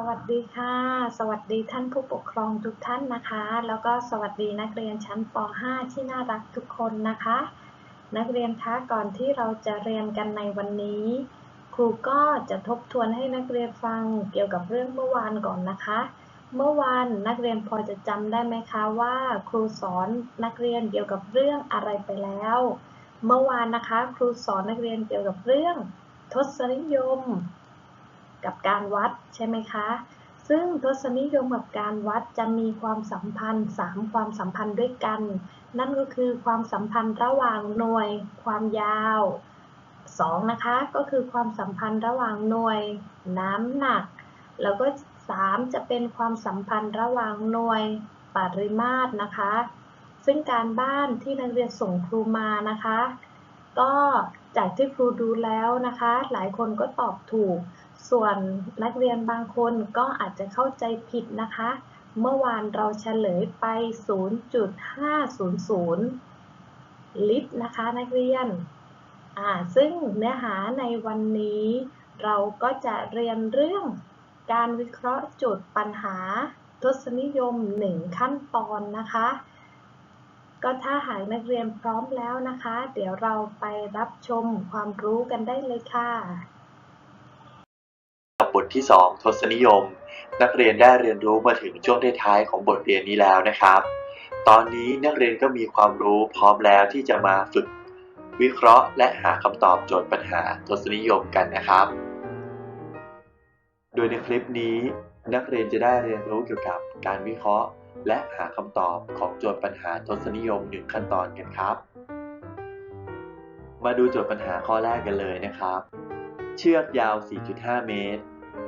สวัสดีค่ะ สวัสดีท่านผู้ปกครองทุกท่านนะคะ แล้วก็สวัสดีนักเรียนชั้นป .5 ที่น่ารักทุกคนนะคะ นักเรียนคะก่อนที่เราจะเรียนกันในวันนี้ ครูก็จะทบทวนให้นักเรียนฟังเกี่ยวกับเรื่องเมื่อวานก่อนนะคะ เมื่อวานนักเรียนพอจะจำได้ไหมคะว่า ครูสอนนักเรียนเกี่ยวกับเรื่องอะไรไปแล้ว เมื่อวานนะคะ ครูสอนนักเรียนเกี่ยวกับเรื่อง ทศนิยม กับการวัดใช่ไหมคะ ซึ่งทศนิยมกับการวัดจะมีความสัมพันธ์ 3 ความสัมพันธ์ด้วยกัน นั่นก็คือความสัมพันธ์ระหว่างหน่วย ความยาว 2 นะคะ ก็คือความสัมพันธ์ระหว่างหน่วย น้ำหนัก แล้วก็ 3 จะเป็นความสัมพันธ์ระหว่างหน่วยปริมาตรนะคะ ซึ่งการบ้านที่นักเรียนส่งครูมานะคะ ก็จากที่ครูดูแล้วนะคะ หลายคนก็ตอบถูก ส่วนนักเรียนบางคนก็อาจจะเข้าใจผิดนะคะ เมื่อวานเราเฉลยไป 0.500 ลิตรนะคะนักเรียน ซึ่งเนื้อหาในวันนี้ เราก็จะเรียนเรื่องการวิเคราะห์โจทย์ปัญหาทศนิยม 1 ขั้นตอนนะคะ ก็ถ้าหากนักเรียนพร้อมแล้วนะคะ เดี๋ยวเราไปรับชมความรู้กันได้เลยค่ะ ทที่ 2 ทศนิยม นักเรียนได้เรียนรู้มาถึงช่วงท้ายของบทเรียนนี้แล้วนะครับ ตอนนี้นักเรียนก็มีความรู้พร้อมแล้วที่จะมาฝึกวิเคราะห์ และหาคำตอบโจทย์ปัญหาทศนิยมกันนะครับ โดยในคลิปนี้ นักเรียนจะได้เรียนรู้เกี่ยวกับการวิเคราะห์ และหาคำตอบของโจทย์ปัญหาทศนิยม1ขั้นตอนกันครับ มาดูโจทย์ปัญหาข้อแรกกันเลยนะครับ เชือกยาว 4.5 เมตร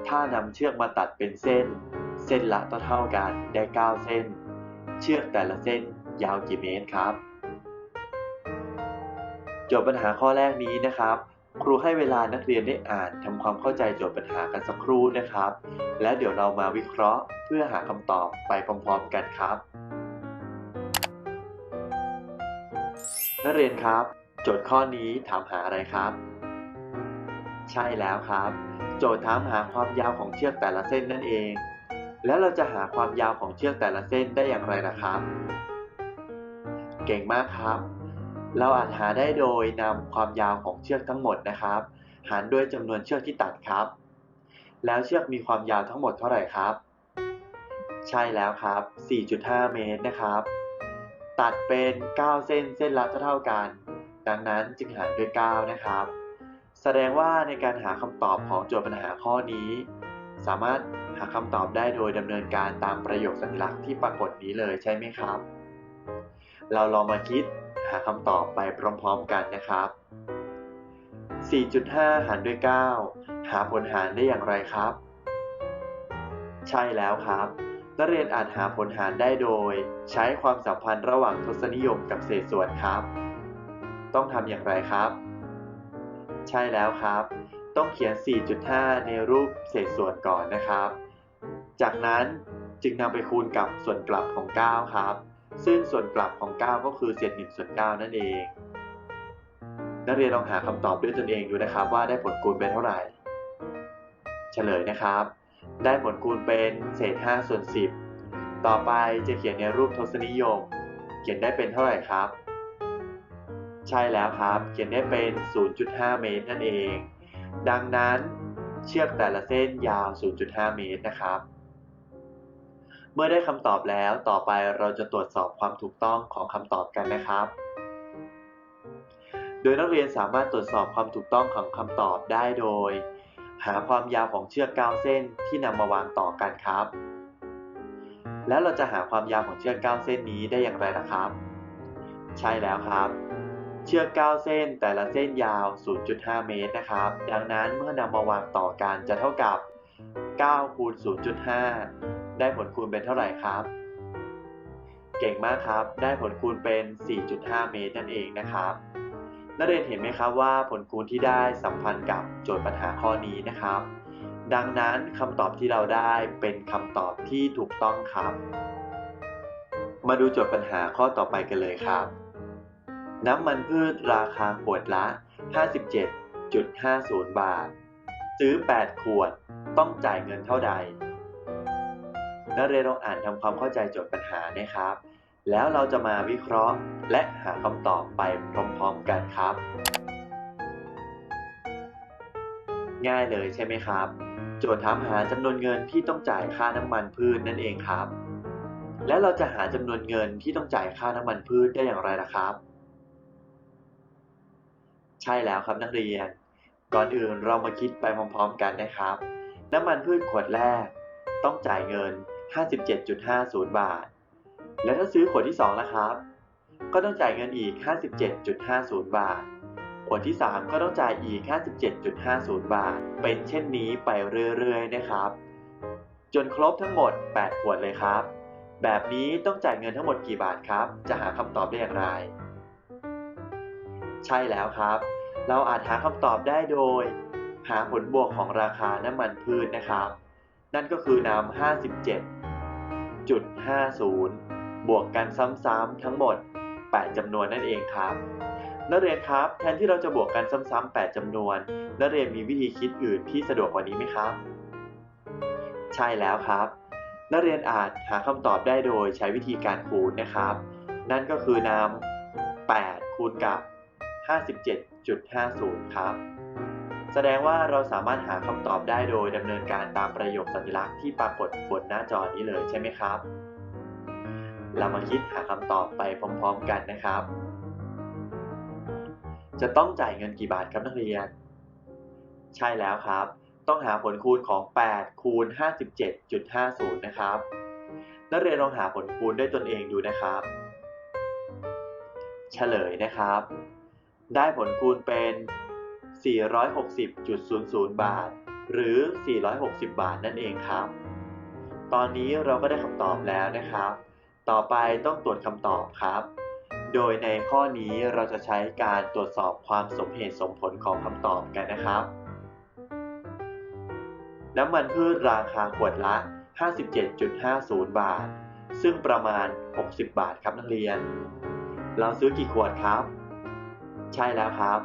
ถ้านำเชือกมาตัดเป็นเส้น เส้นละเท่ากันได้ 9 เส้น เชือกแต่ละเส้นยาวกี่เมตรครับโจทย์ปัญหาข้อแรกนี้นะครับ ครูให้เวลานักเรียนได้อ่านทำความเข้าใจโจทย์ปัญหากันสักครู่นะครับ และเดี๋ยวเรามาวิเคราะห์เพื่อหาคำตอบไปพร้อมๆกันครับ นักเรียนครับ โจทย์ข้อนี้ถามหาอะไรครับ ใช่แล้วครับ โจทย์ถามหาความยาวของเชือกแต่ละเส้นนั่นเอง แล้วเราจะหาความยาวของเชือกแต่ละเส้นได้อย่างไรล่ะครับ เก่งมากครับ เราอาจหาได้โดยนำความยาวของเชือกทั้งหมดนะครับ หารด้วยจำนวนเชือกที่ตัดครับ แล้วเชือกมีความยาวทั้งหมดเท่าไหร่ครับ ใช่แล้วครับ 4.5 เมตรนะครับ ตัดเป็น 9 เส้นเส้นละเท่ากัน ดังนั้นจึงหารด้วย 9 นะครับ แสดงว่าในการหาคำตอบของโจทย์ปัญหาข้อนี้ สามารถหาคำตอบได้โดยดำเนินการตามประโยคสัญลักษณ์ที่ปรากฏนี้เลยใช่ไหมครับ เราลองมาคิดหาคำตอบไปพร้อมๆกันนะครับ 4.5 หารด้วย 9 หาผลหารได้อย่างไรครับ ใช่แล้วครับนักเรียนอาจหาผลหารได้โดย ใช้ความสัมพันธ์ระหว่างทศนิยมกับเศษส่วนครับ ต้องทำอย่างไรครับ ใช่แล้วครับ ต้องเขียน 4.5 ในรูปเศษส่วนก่อนนะครับ จากนั้นจึงนำไปคูณกับส่วนกลับของ 9 ครับ ซึ่งส่วนกลับของ 9 ก็คือเศษ1ส่วน9นั่นเอง นักเรียนลองหาคำตอบด้วยตนเองดูนะครับ ว่าได้ผลคูณเป็นเท่าไหร่ เฉลยนะครับ ได้ผลคูณเป็นเศษ5ส่วน10 ต่อไปจะเขียนในรูปทศนิยม เขียนได้เป็นเท่าไหร่ครับ ใช่แล้วครับ เขียนได้เป็น 0.5 เมตรนั่นเอง ดังนั้นเชือกแต่ละเส้นยาว 0.5 เมตรนะครับ เมื่อได้คำตอบแล้วต่อไปเราจะตรวจสอบความถูกต้องของคำตอบกันนะครับ โดยนักเรียนสามารถตรวจสอบความถูกต้องของคำตอบได้โดย หาความยาวของเชือก 9 เส้นที่นำมาวางต่อกันครับ แล้วเราจะหาความยาวของเชือก 9 เส้นนี้ได้อย่างไรล่ะครับ ใช่แล้วครับ เชือก 9 เส้นแต่ละเส้นยาว 0.5 เมตรนะครับ ดังนั้นเมื่อนำมาวางต่อกันจะเท่ากับ 9 คูณ 0.5 ได้ผลคูณเป็นเท่าไหร่ครับ เก่งมากครับ ได้ผลคูณเป็น 4.5 เมตรนั่นเองนะครับนักเรียนเห็นไหมครับว่าผลคูณที่ได้สัมพันธ์กับโจทย์ปัญหาข้อนี้นะครับ ดังนั้นคำตอบที่เราได้เป็นคำตอบที่ถูกต้องครับ มาดูโจทย์ปัญหาข้อต่อไปกันเลยครับ น้ำมันพืชราคาขวดละ 57.50 บาท ซื้อ 8 ขวดต้องจ่ายเงินเท่าใด นักเรียนลองอ่านทำความเข้าใจโจทย์ปัญหานะครับ แล้วเราจะมาวิเคราะห์และหาคำตอบไปพร้อมๆกันครับ ง่ายเลยใช่ไหมครับ โจทย์ถามหาจำนวนเงินที่ต้องจ่ายค่าน้ำมันพืชนั่นเองครับ และเราจะหาจำนวนเงินที่ต้องจ่ายค่าน้ำมันพืชได้อย่างไรล่ะครับ ใช่แล้วครับนักเรียน ก่อนอื่นเรามาคิดไปพร้อมๆกันนะครับ น้ำมันพืชขวดแรก ต้องจ่ายเงิน 57.50 บาท และถ้าซื้อขวดที่2นะครับ ก็ต้องจ่ายเงินอีก 57.50 บาท ขวดที่ 3 ก็ต้องจ่ายอีก 57.50 บาท เป็นเช่นนี้ไปเรื่อยๆนะครับ จนครบทั้งหมด 8 ขวดเลยครับ แบบนี้ต้องจ่ายเงินทั้งหมดกี่บาทครับ จะหาคำตอบได้อย่างไร ใช่แล้วครับ เราอาจหาคำตอบได้โดย หาผลบวกของราคาน้ำมันพืชนะครับ นั่นก็คือนำ57.50 บวกกันซ้ำๆทั้งหมด 8จำนวนนั่นเองครับนักเรียนครับ แทนที่เราจะบวกกันซ้ำๆ8จำนวนนักเรียนมีวิธีคิดอื่นที่สะดวกกว่านี้ไหมครับ ใช่แล้วครับนักเรียนอาจหาคำตอบได้โดยใช้วิธีการคูณนะครับ นั่นก็คือนำ8คูณกับ 57.50 ครับ แสดงว่าเราสามารถหาคำตอบได้โดยดำเนินการตามประโยคสัญลักษณ์ที่ปรากฏบนหน้าจอนี้เลยใช่ไหมครับ เรามาคิดหาคำตอบไปพร้อมๆกันนะครับ จะต้องจ่ายเงินกี่บาทครับนักเรียน ใช่แล้วครับ ต้องหาผลคูณของ 8 คูณ 57.50 นะครับ นักเรียนลองหาผลคูณด้วยตนเองดูนะครับ เฉลยนะครับ ได้ผลคูณเป็น 460.00 บาท หรือ 460 บาทนั่นเองครับ ตอนนี้เราก็ได้คำตอบแล้วนะครับ ต่อไปต้องตรวจคำตอบครับ โดยในข้อนี้เราจะใช้การตรวจสอบความสมเหตุสมผลของคำตอบกันนะครับ น้ำมันพืชราคาขวดละ 57.50 บาท ซึ่งประมาณ 60 บาทครับนักเรียน เราซื้อกี่ขวดครับ ใช่แล้วครับ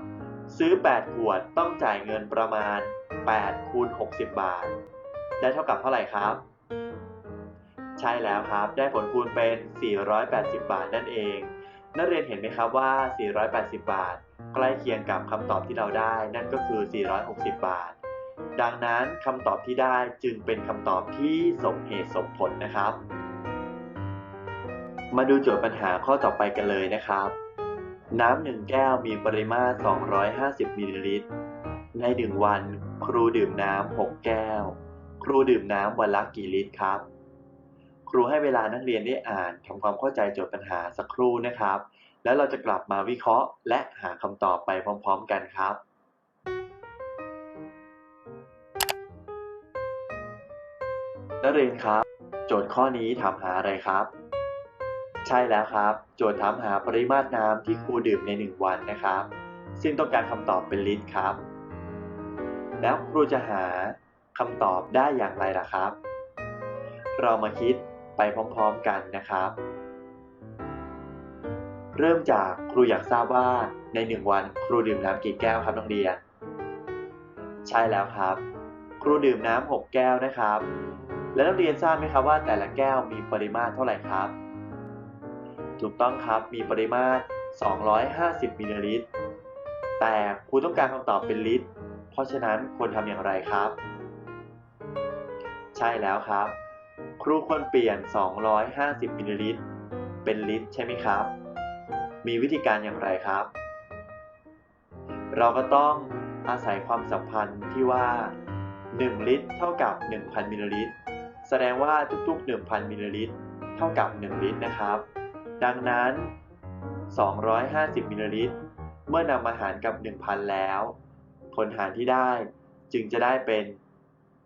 ซื้อ 8 ขวดต้องจ่ายเงินประมาณ8คูณ60 บาท ได้เท่ากับเท่าไหร่ครับ ใช่แล้วครับ ได้ผลคูณเป็น 480 บาทนั่นเอง นักเรียนเห็นไหมครับว่า 480 บาท ใกล้เคียงกับคำตอบที่เราได้ นั่นก็คือ 460 บาท ดังนั้นคำตอบที่ได้จึงเป็นคำตอบที่สมเหตุสมผลนะครับ มาดูโจทย์ปัญหาข้อต่อไปกันเลยนะครับ น้ำหนึ่งแก้วมีปริมาตร 250 มิลลิลิตร ในหนึ่งวัน ครูดื่มน้ำ 6 แก้ว ครูดื่มน้ำวันละกี่ลิตรครับ ครูให้เวลานักเรียนได้อ่านทำความเข้าใจโจทย์ปัญหาสักครู่นะครับ แล้วเราจะกลับมาวิเคราะห์ และหาคำตอบไปพร้อม ๆ กันครับนักเรียนครับ โจทย์ข้อนี้ถามหาอะไรครับ ใช่แล้วครับ โจทย์ถามหาปริมาตรน้ำที่ครูดื่มใน 1 วันนะครับ ซึ่งต้องการคำตอบเป็นลิตรครับ แล้วครูจะหาคำตอบได้อย่างไรล่ะครับ เรามาคิดไปพร้อมๆกันนะครับ เริ่มจากครูอยากทราบว่าใน 1 วันครูดื่มน้ำกี่แก้วครับนักเรียน ใช่แล้วครับ ครูดื่มน้ำ6แก้วนะครับ และนักเรียนทราบไหมครับว่าแต่ละแก้วมีปริมาตรเท่าไหร่ครับ ถูกต้องครับมีปริมาตร 250มิลลิลิตร แต่ครูต้องการคำตอบเป็นลิตร เพราะฉะนั้นควรทำอย่างไรครับ ใช่แล้วครับ ครูควรเปลี่ยน 250มิลลิลิตร เป็นลิตรใช่ไหมครับ มีวิธีการอย่างไรครับ เราก็ต้องอาศัยความสัมพันธ์ที่ว่า 1 ลิตร เท่ากับ 1,000มิลลิลิตร แสดงว่าทุกๆ 1,000มิลลิลิตร เท่ากับ 1 ลิตรนะครับ ดังนั้น 250 มิลลิลิตร เมื่อนำมาหารกับ 1,000 แล้ว ผลหารที่ได้จึงจะได้เป็น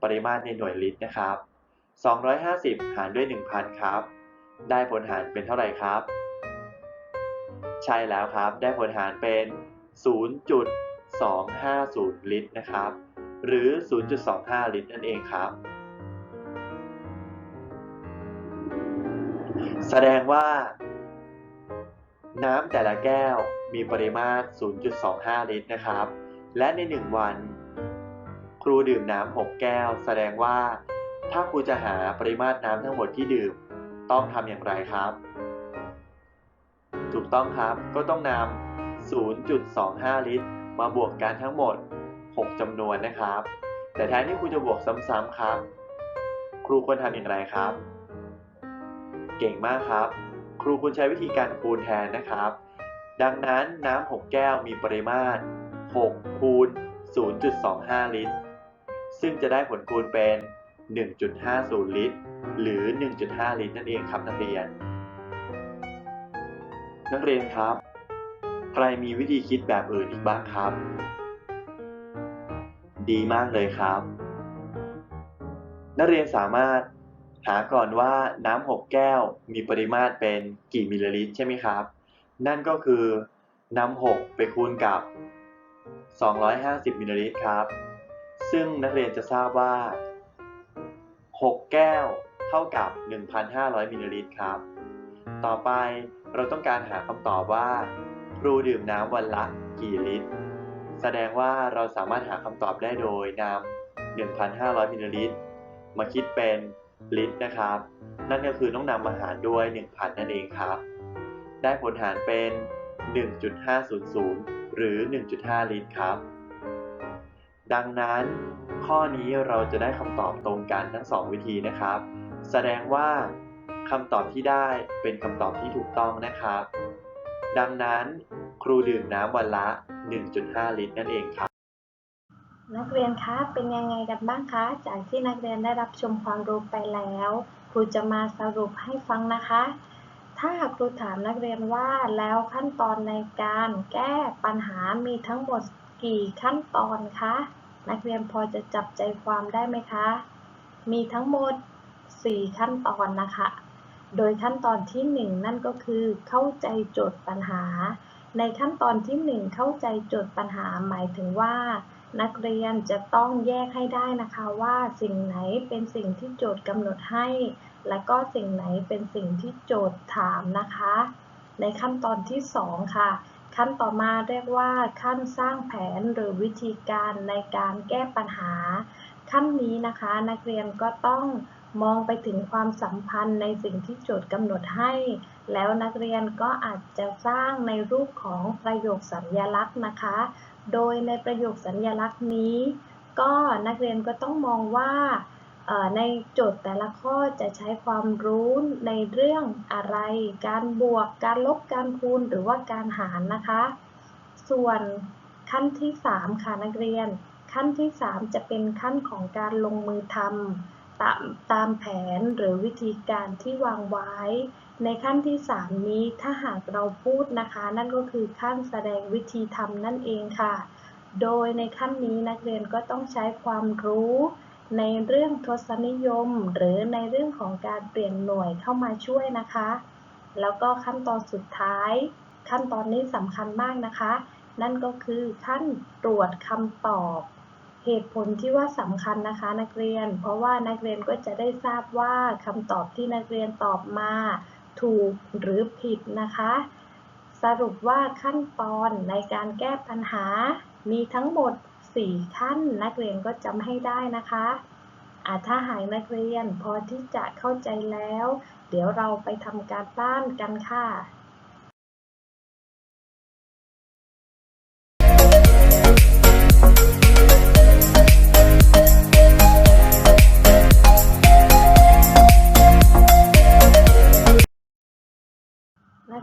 ปริมาตรในหน่วยลิตรนะครับ 250 หารด้วย 1,000 ครับ ได้ผลหารเป็นเท่าไหร่ครับ ใช่แล้วครับ ได้ผลหารเป็น 0.250 ลิตรนะครับ หรือ 0.25 ลิตรนั่นเองครับ แสดงว่า น้ำแต่ละแก้วมีปริมาตร 0.25 ลิตรนะครับ และใน 1 วัน ครูดื่มน้ำ 6 แก้ว แสดงว่า ถ้าครูจะหาปริมาตรน้ำทั้งหมดที่ดื่ม ต้องทำอย่างไรครับ ถูกต้องครับ ก็ต้องนำ 0.25 ลิตร มาบวกกันทั้งหมด 6จำนวนนะครับ แต่แทนที่ครูจะบวกซ้ำๆครับ ครูควรทำอย่างไรครับ เก่งมากครับ ครูควรใช้วิธีการคูณแทนนะครับ ดังนั้นน้ำ 6 แก้วมีปริมาตร 6 คูณ 0.25 ลิตร ซึ่งจะได้ผลคูณเป็น 1.50 ลิตร หรือ 1.5 ลิตรนั่นเองครับนักเรียน นักเรียนครับ ใครมีวิธีคิดแบบอื่นอีกบ้างครับ ดีมากเลยครับ นักเรียนสามารถ หาก่อนว่าน้ำ6แก้วมีปริมาตรเป็นกี่มิลลิลิตรใช่ไหมครับ นั่นก็คือน้ำ6ไปคูณกับ 250มิลลิลิตรครับ ซึ่งนักเรียนจะทราบว่า 6 แก้วเท่ากับ 1,500มิลลิลิตรครับ ต่อไปเราต้องการหาคำตอบว่า ครูดื่มน้ำวันละกี่ลิตร แสดงว่าเราสามารถหาคำตอบได้โดยนำ1,500มิลลิลิตรมาคิดเป็น ลิตรนะครับ นั่นก็คือต้องนำมาหารด้วย 1,000 นั่นเองครับ ได้ผลหารเป็น 1.500 หรือ 1.5 ลิตรครับ ดังนั้นข้อนี้เราจะได้คำตอบตรงกันทั้ง 2 วิธีนะครับ แสดงว่าคำตอบที่ได้เป็นคำตอบที่ถูกต้องนะครับ ดังนั้นครูดื่มน้ำวันละ 1.5 ลิตรนั่นเองครับ นักเรียนคะเป็นยังไงกันบ้างคะ จากที่นักเรียนได้รับชมความรู้ไปแล้ว ครูจะมาสรุปให้ฟังนะคะ ถ้าครูถามนักเรียนว่าแล้วขั้นตอนในการแก้ปัญหามีทั้งหมดกี่ขั้นตอนคะ นักเรียนพอจะจับใจความได้ไหมคะ มีทั้งหมด 4 ขั้นตอนนะคะ โดยขั้นตอนที่ 1 นั่นก็คือ เข้าใจโจทย์ปัญหา ในขั้นตอนที่ 1 เข้าใจโจทย์ปัญหาหมายถึงว่า นักเรียนจะต้องแยกให้ได้นะคะว่าสิ่งไหนเป็นสิ่งที่โจทย์กำหนดให้ และก็สิ่งไหนเป็นสิ่งที่โจทย์ถามนะคะ ในขั้นตอนที่ 2 ค่ะ ขั้นต่อมาเรียกว่าขั้นสร้างแผนหรือวิธีการในการแก้ปัญหา ขั้นนี้นะคะนักเรียนก็ต้องมองไปถึงความสัมพันธ์ในสิ่งที่โจทย์กำหนดให้ แล้วนักเรียนก็อาจจะสร้างในรูปของประโยคสัญญลักษณ์นะคะ โดยในประโยคสัญญลักษณ์นี้ ก็นักเรียนก็ต้องมองว่าในโจทย์แต่ละข้อจะใช้ความรู้ในเรื่องอะไร การบวก การลบ การคูณ หรือว่าการหารนะคะ ส่วนขั้นที่ 3 ค่ะนักเรียน ขั้นที่ 3 จะเป็นขั้นของการลงมือทำตามตามแผนหรือวิธีการที่วางไว้ ในขั้นที่ 3 นี้ถ้าหากเราพูดนะคะ นั่นก็คือขั้นแสดงวิธีทำนั่นเองค่ะ โดยในขั้นนี้นักเรียนก็ต้องใช้ความรู้ในเรื่องทศนิยม หรือในเรื่องของการเปลี่ยนหน่วยเข้ามาช่วยนะคะ แล้วก็ขั้นตอนสุดท้าย ขั้นตอนนี้สำคัญมากนะคะ นั่นก็คือขั้นตรวจคำตอบ เหตุผลที่ว่าสำคัญนะคะ นักเรียน เพราะว่านักเรียนก็จะได้ทราบว่าคำตอบที่นักเรียนตอบมา ถูกหรือผิดนะคะ สรุปว่าขั้นตอนในการแก้ปัญหา มีทั้งหมด 4 ขั้นนักเรียนก็จำให้ได้นะคะอาถ้าหายนักเรียนพอที่จะเข้าใจแล้ว เดี๋ยวเราไปทำการบ้านกันค่ะ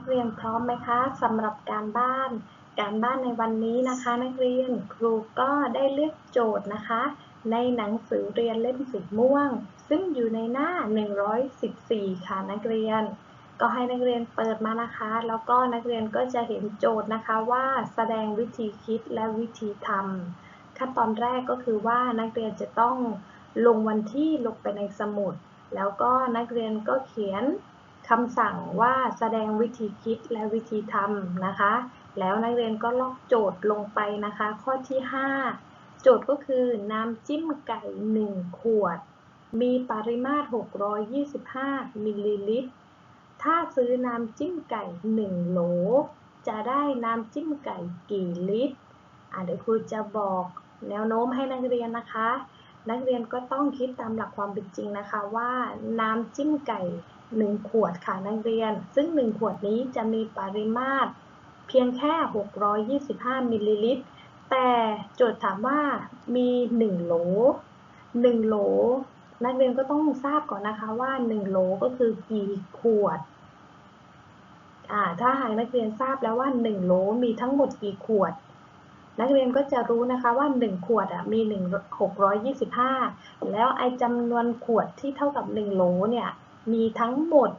เรียนพร้อมไหมคะสำหรับการบ้าน การบ้านในวันนี้นะคะ นักเรียนครูก็ได้เลือกโจทย์นะคะ ในหนังสือเรียนเล่มสีม่วง ซึ่งอยู่ในหน้า 114 ค่ะนักเรียน ก็ให้นักเรียนเปิดมานะคะ แล้วก็นักเรียนก็จะเห็นโจทย์นะคะว่าแสดงวิธีคิดและวิธีทำขั้นตอนแรกก็คือว่านักเรียนจะต้องลงวันที่ลงไปในสมุด แล้วก็นักเรียนก็เขียน คำสั่งว่าแสดงวิธีคิดและวิธีทำนะคะ แล้วนักเรียนก็ลอกโจทย์ลงไปนะคะ ข้อที่ 5 โจทย์ก็คือน้ำจิ้มไก่ 1 ขวด มีปริมาตร 625 มิลลิลิตร ถ้าซื้อน้ำจิ้มไก่ 1 โหล จะได้น้ำจิ้มไก่กี่ลิตร อะเดี๋ยวครูจะบอกแนวโน้มให้นักเรียนนะคะ นักเรียนก็ต้องคิดตามหลักความเป็นจริงนะคะว่าน้ำจิ้มไก่ 1 ขวดค่ะนักเรียน ซึ่ง 1 ขวดนี้จะมีปริมาตร เพียงแค่ 625 มิลลิลิตร แต่โจทย์ถามว่ามี 1 โหล 1 โหล นักเรียนก็ต้องทราบก่อนนะคะว่า 1 โหลก็คือกี่ขวดถ้าหากนักเรียนทราบแล้วว่า 1 โหลมีทั้งหมดกี่ขวด นักเรียนก็จะรู้นะคะว่า 1 ขวดอะมี 1 625 แล้วไอจำนวนขวดที่เท่ากับ 1 โหลเนี่ย มีทั้งหมด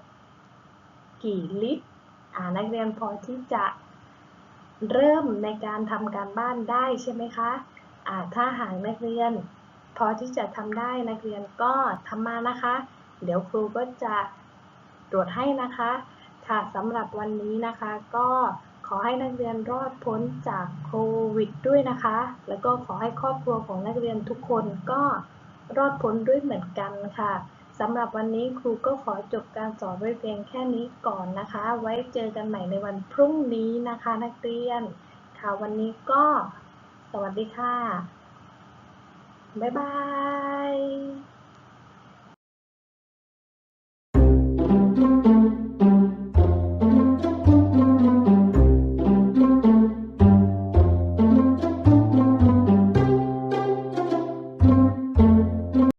กี่ลิตรนักเรียนพอที่จะเริ่มในการทำการบ้านได้ใช่ไหมคะอ่าถ้าหากนักเรียน พอที่จะทำได้นักเรียนก็ทำมานะคะ เดี๋ยวครูก็จะตรวจให้นะคะ ค่ะสำหรับวันนี้นะคะก็ขอให้นักเรียนรอดพ้นจากโควิดด้วยนะคะ แล้วก็ขอให้ครอบครัวของนักเรียนทุกคนก็รอดพ้นด้วยเหมือนกันค่ะ สำหรับวันนี้ครูก็ขอจบการสอนไว้เพียงแค่นี้ก่อนนะคะ ไว้เจอกันใหม่ในวันพรุ่งนี้นะคะนักเรียน ค่ะวันนี้ก็ สวัสดีค่ะ บ๊ายบาย